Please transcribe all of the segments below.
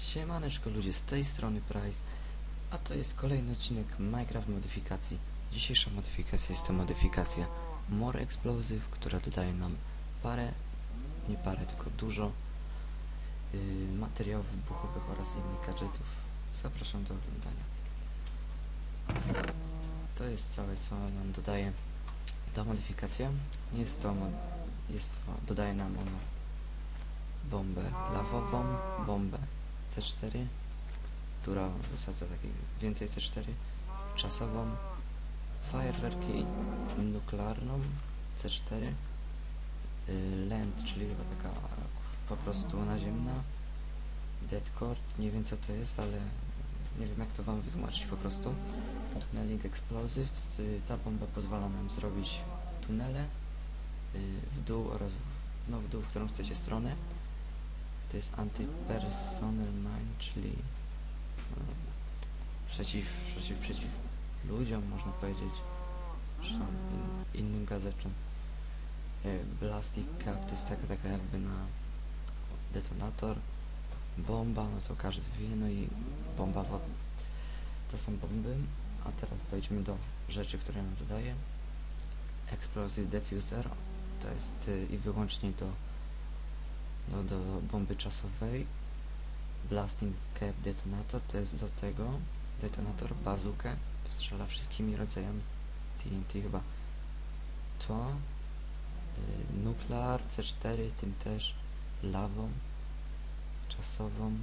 Siemaneczko ludzie, z tej strony Price, a to jest kolejny odcinek Minecraft modyfikacji. Dzisiejsza modyfikacja jest to modyfikacja More Explosive, która dodaje nam parę, nie parę, tylko dużo yy, materiałów wybuchowych oraz innych gadżetów. Zapraszam do oglądania. To jest całe, co nam dodaje ta modyfikacja. Jest to, jest to dodaje nam ono bombę lawową, bombę C4, która wysadza takie więcej C4, czasową, fajerwerki nuklearną C4, y, land, czyli chyba taka po prostu naziemna, deadcord, nie wiem co to jest, ale nie wiem jak to wam wytłumaczyć po prostu. Tunneling explosives, y, ta bomba pozwala nam zrobić tunele y, w dół oraz no, w dół, w którą chcecie stronę. To jest anti-personnel mine, czyli no, przeciw, przeciw, przeciw ludziom, można powiedzieć, czy in, innym gadżetom. E, Blastic cap to jest taka, taka jakby na detonator. Bomba, no to każdy wie, no i bomba wodna. To są bomby, a teraz dojdźmy do rzeczy, które nam dodaje. Explosive Diffuser to jest y, i wyłącznie do do, do bomby czasowej. Blasting Cap Detonator to jest do tego. Detonator bazukę. Strzela wszystkimi rodzajami TNT chyba. To y, nuklear C4 tym też lawą czasową.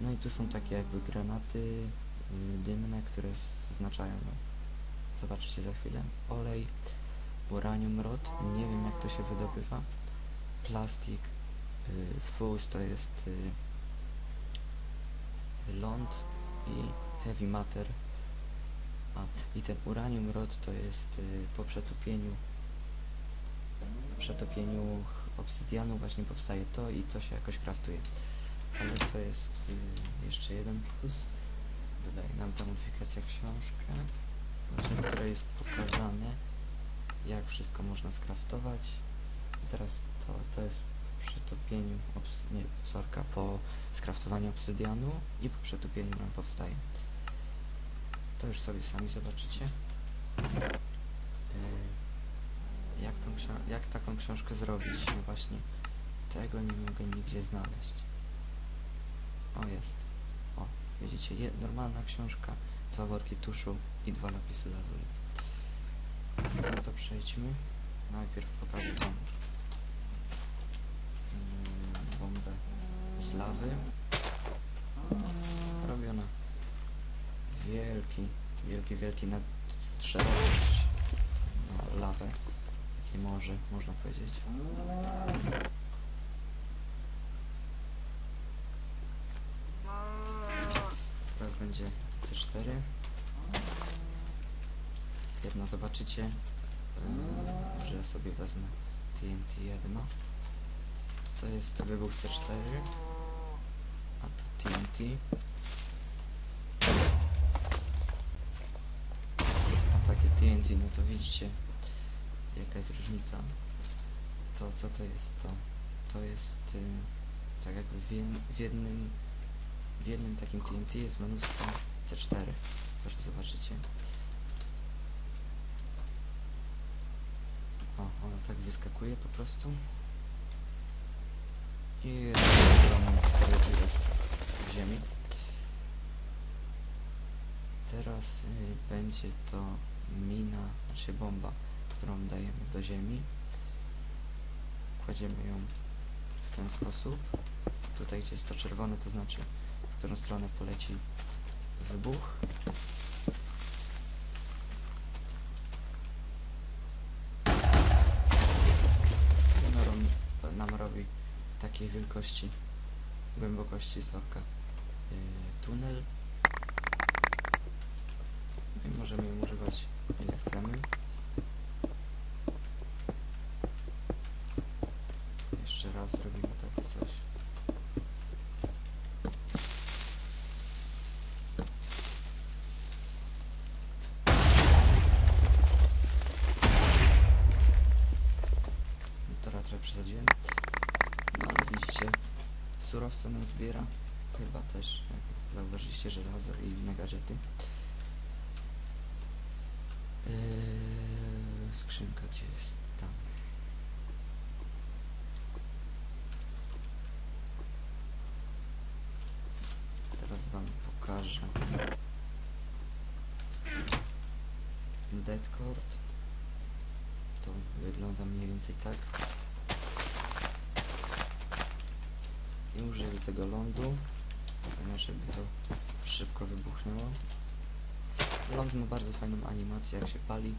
No i tu są takie jakby granaty y, dymne, które zaznaczają no, zobaczycie za chwilę. Olej uranium rod. Nie wiem jak to się wydobywa. Plastik y, fuzz to jest y, ląd i heavy matter. A, i ten uranium rod to jest y, po przetopieniu ch- obsydianu właśnie powstaje to i to się jakoś kraftuje. Ale to jest jeszcze jeden plus. Dodaje nam ta modyfikacja książkę właśnie, w której jest pokazane jak wszystko można skraftować. I teraz to, to jest przetopieniu, nie, sorka, po skraftowaniu obsydianu i po przetopieniu nam powstaje. To już sobie sami zobaczycie. Yy, jak, tą jak taką książkę zrobić? No właśnie, tego nie mogę nigdzie znaleźć. O, jest. O, widzicie, je, normalna książka, dwa worki tuszu i dwa napisy lazury. No to przejdźmy. Najpierw pokażę wam z lawy. Robiona wielki, wielki, wielki nadszerokość no, lawę. Takie morze, można powiedzieć. Teraz będzie C4. Jedno zobaczycie, yy, że sobie wezmę TNT jedno. To jest wybuch C4, a to TNT. Takie TNT, no to widzicie jaka jest różnica. To co to jest to? To jest yy, tak jakby w, jed- w jednym w jednym takim TNT jest mnóstwo C4. Zaraz zobaczycie. O, ona tak wyskakuje po prostu. I dziurę w ziemi. Teraz y, będzie to mina, znaczy bomba, którą dajemy do ziemi. Kładziemy ją w ten sposób. Tutaj gdzie jest to czerwone, to znaczy w którą stronę poleci wybuch. Nam robi takiej wielkości, głębokości zorka yy, tunel. No I możemy ją używać ile chcemy. Jeszcze raz zrobimy takie coś. Teraz trochę przesadziłem. No ale widzicie, surowce nam zbiera chyba też, jak zauważyliście, żelazo i inne gadżety. Yy, skrzynka gdzie jest? Tam. Teraz wam pokażę. Deadcord. To wygląda mniej więcej tak. I użyję tego lądu, ponieważ żeby to szybko wybuchnęło. Ląd ma bardzo fajną animację, jak się pali.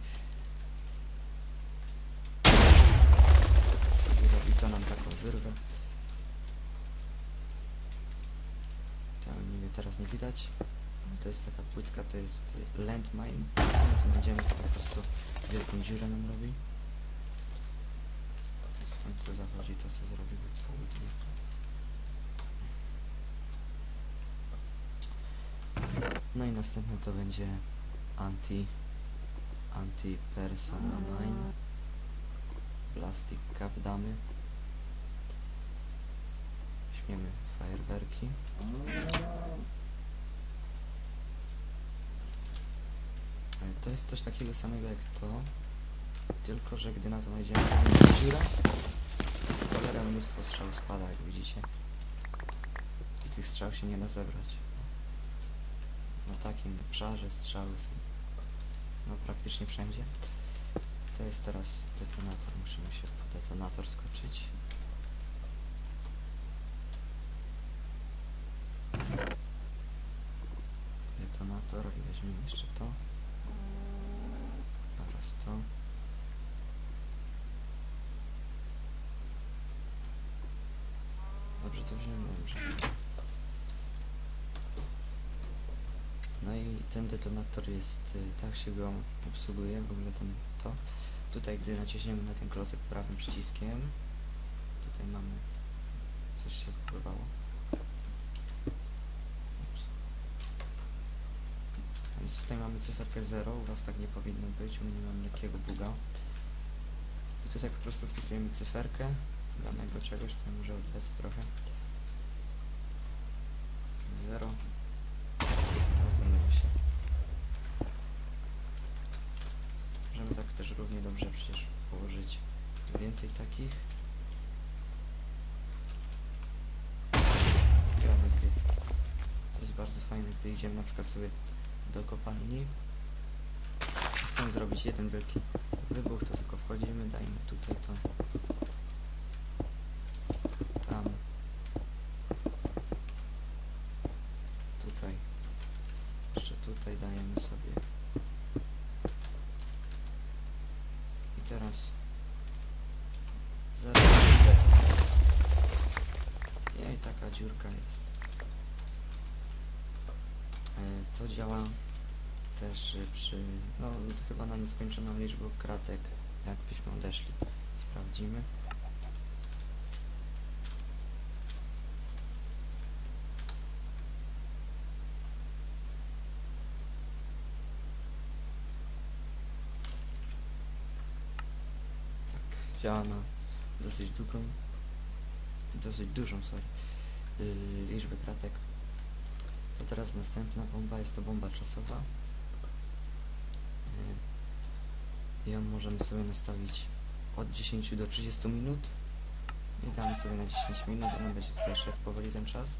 I robi to nam taką wyrwę. To niby teraz nie widać. To jest taka płytka, to jest landmine. No będziemy to po prostu wielką dziurę nam robi. Słońce zachodzi, to co zrobimy w południe. No i następne to będzie anti anti persona mine plastic cap damy. Śmiemy fajerwerki. E, to jest coś takiego samego jak to tylko, że gdy na to najdziemy dziura cholera mnóstwo strzał spada jak widzicie. I tych strzał się nie da zebrać na takim obszarze strzały są no praktycznie wszędzie. To jest teraz detonator, musimy się po detonator skoczyć. Detonator i weźmiemy jeszcze to. Teraz to. Dobrze to wziąłem, dobrze. No i ten detonator jest, y, tak się go obsługuje, w ogóle to. Tutaj, gdy naciśniemy na ten klocek prawym przyciskiem, tutaj mamy, coś się zbudowało. Więc tutaj mamy cyferkę 0, u was tak nie powinno być, u mnie mam lekkiego buga. I tutaj po prostu wpisujemy cyferkę danego czegoś, to może odlecę trochę. 0 Rozumiem się. Możemy tak też równie dobrze przecież położyć więcej takich. To jest bardzo fajne, gdy idziemy na przykład sobie do kopalni. Chcemy zrobić jeden wielki wybuch, to tylko wchodzimy, dajmy tutaj to. Tam. Tutaj. Jeszcze tutaj dajemy sobie. I teraz zaraz Jej, taka dziurka jest. E, To działa też y, przy, no chyba na nieskończoną liczbę kratek, jakbyśmy odeszli. Sprawdzimy. Tak, działa dosyć długą, dosyć dużą, sorry, yy, liczbę kratek. To teraz następna bomba, jest to bomba czasowa. Yy, ją możemy sobie nastawić od 10 do 30 minut. I damy sobie na 10 minut, ona będzie tutaj szedł powoli ten czas.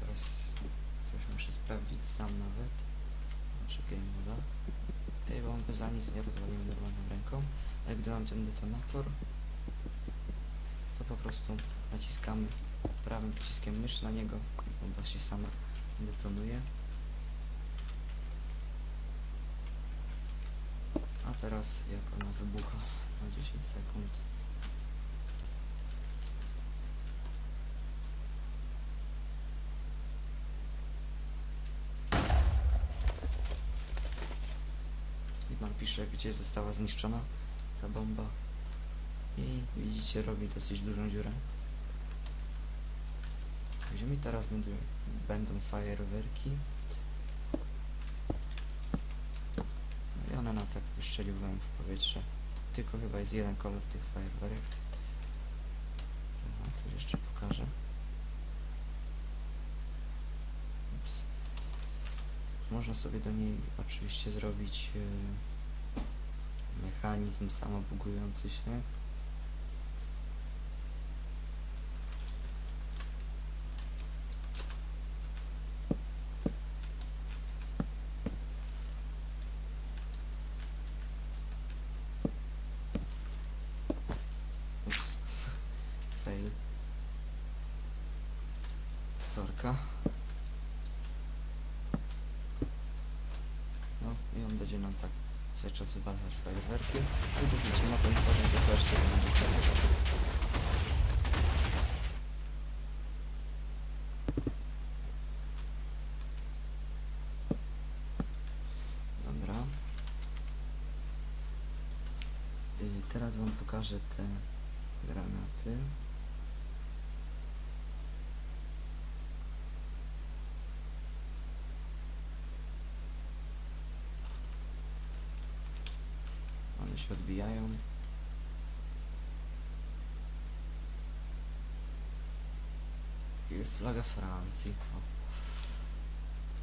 Teraz coś muszę sprawdzić sam nawet. Znaczy game moda. Tej bomby za nic nie rozwalimy normalną ręką, gdy mam ten detonator, to po prostu naciskamy prawym przyciskiem myszy na niego bomba się sama detonuje. A teraz jak ona wybucha na 10 sekund. I nam pisze, gdzie została zniszczona ta bomba. I widzicie robi dosyć dużą dziurę. Gdzie mi teraz będą, będą fajerwerki? No i ona na tak wystrzeliwałem w powietrze. Tylko chyba jest jeden kolor tych fajerwerek. Aha, tu jeszcze pokażę. Ups. można sobie do niej oczywiście zrobić yy, mechanizm samobugujący się. Fail. Sorka. No i on będzie nam tak cały czas wywalać fajerwerki. I dopóki ma ten to coś się będzie. Y, teraz wam pokażę te granaty. Się odbijają. Jest flaga Francji. O.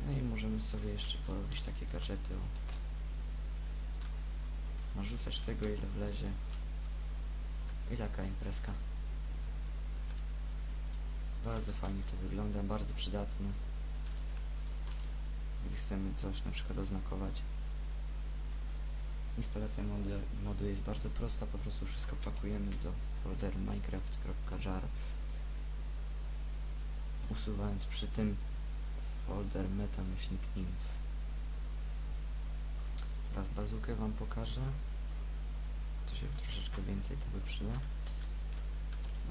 No i możemy sobie jeszcze porobić takie gadżety. Narzucać tego ile wlezie. I taka imprezka. Bardzo fajnie to wygląda, bardzo przydatne. Gdy chcemy coś na przykład oznakować. Instalacja modu, modu jest bardzo prosta, po prostu wszystko pakujemy do folderu minecraft.jar usuwając przy tym folder meta-inf Teraz bazukę wam pokażę. To się troszeczkę więcej tego przyda.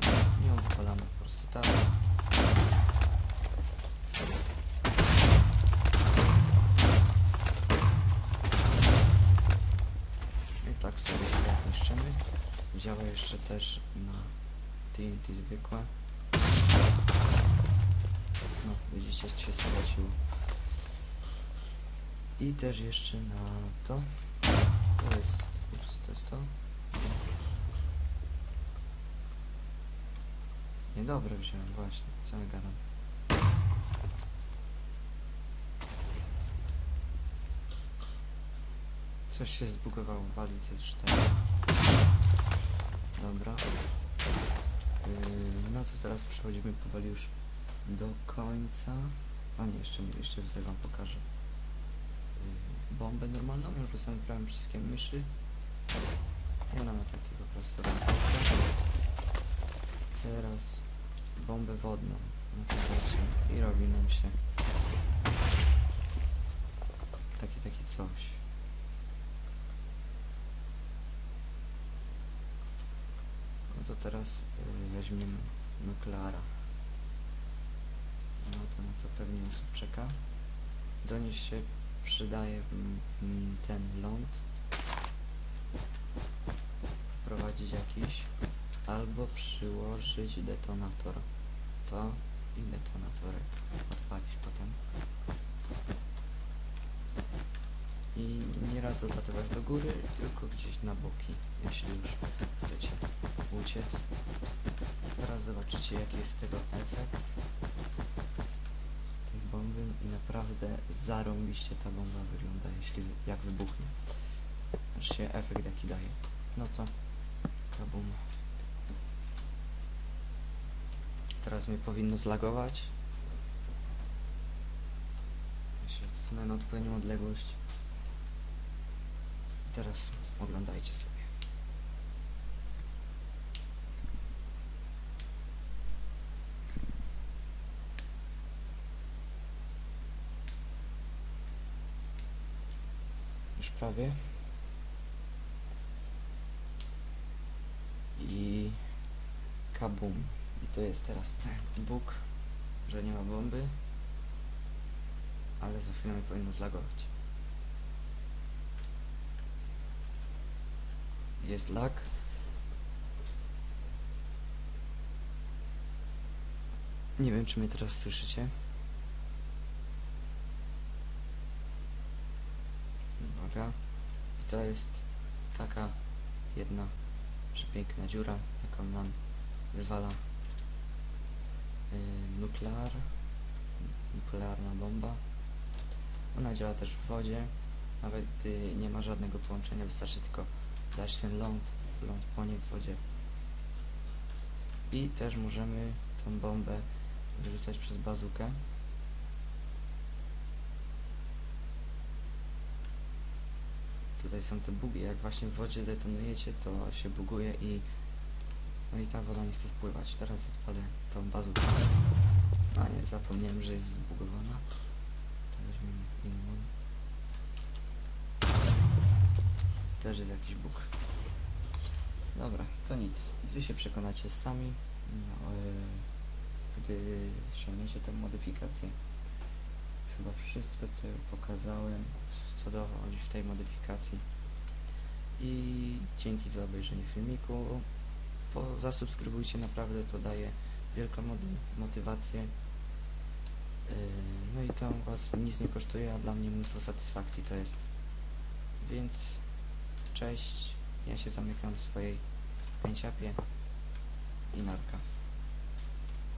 No, ją po prostu tak jeszcze też na TNT zwykłe. No widzicie się stracił i też jeszcze na to. To jest ups, to jest to. Niedobre wziąłem właśnie co ja gadam. Coś się zbugowało wali C4 dobra Yy, no to teraz przechodzimy powoli już do końca. A nie, jeszcze jeszcze tutaj wam pokażę. Yy, bombę normalną, ją rzucamy prawym przyciskiem myszy. I ona ma taki po prostu. Teraz bombę wodną. No to zobaczymy. I robi nam się taki, taki coś. No to teraz y, weźmiemy nukleara. No to na co pewnie osób czeka. Do niej się przydaje mm, mm, ten ląd. Wprowadzić jakiś. Albo przyłożyć detonator. To i detonatorek odpalić potem. I nie radzę latywać do góry, tylko gdzieś na boki, jeśli już chcecie uciec. Teraz zobaczycie jaki jest tego efekt tej bomby i naprawdę zarąbiście ta bomba wygląda, jeśli jak wybuchnie. Zobaczcie efekt jaki daje. No to kabum. Teraz mnie powinno zlagować. Się odsunę na odpowiednią odległość. I teraz oglądajcie sobie. Już prawie. I kabum. I to jest teraz ten bóg, że nie ma bomby. Ale za chwilę powinno zlagować. Jest lag. Nie wiem, czy mnie teraz słyszycie. I to jest taka jedna przepiękna dziura, jaką nam wywala yy, nuklear, nuklearna bomba. Ona działa też w wodzie, nawet gdy nie ma żadnego połączenia, wystarczy tylko dać ten ląd, ląd płonie w wodzie. I też możemy tą bombę wyrzucać przez bazukę. Tutaj są te bugi, jak właśnie w wodzie detonujecie, to się buguje i no i ta woda nie chce spływać. Teraz odpalę tą bazukę. A nie, zapomniałem, że jest zbugowana. To Weźmiemy inną. Też jest jakiś bóg. Dobra, to nic. Wy się przekonacie sami, no, e, gdy ściągniecie tę modyfikację. Chyba wszystko, co pokazałem, co dochodzi w tej modyfikacji. I dzięki za obejrzenie filmiku. Po, zasubskrybujcie, naprawdę to daje wielką moty- motywację. Yy, No i to was nic nie kosztuje, a dla mnie mnóstwo satysfakcji to jest. Więc cześć, ja się zamykam w swojej pęciapie i narka.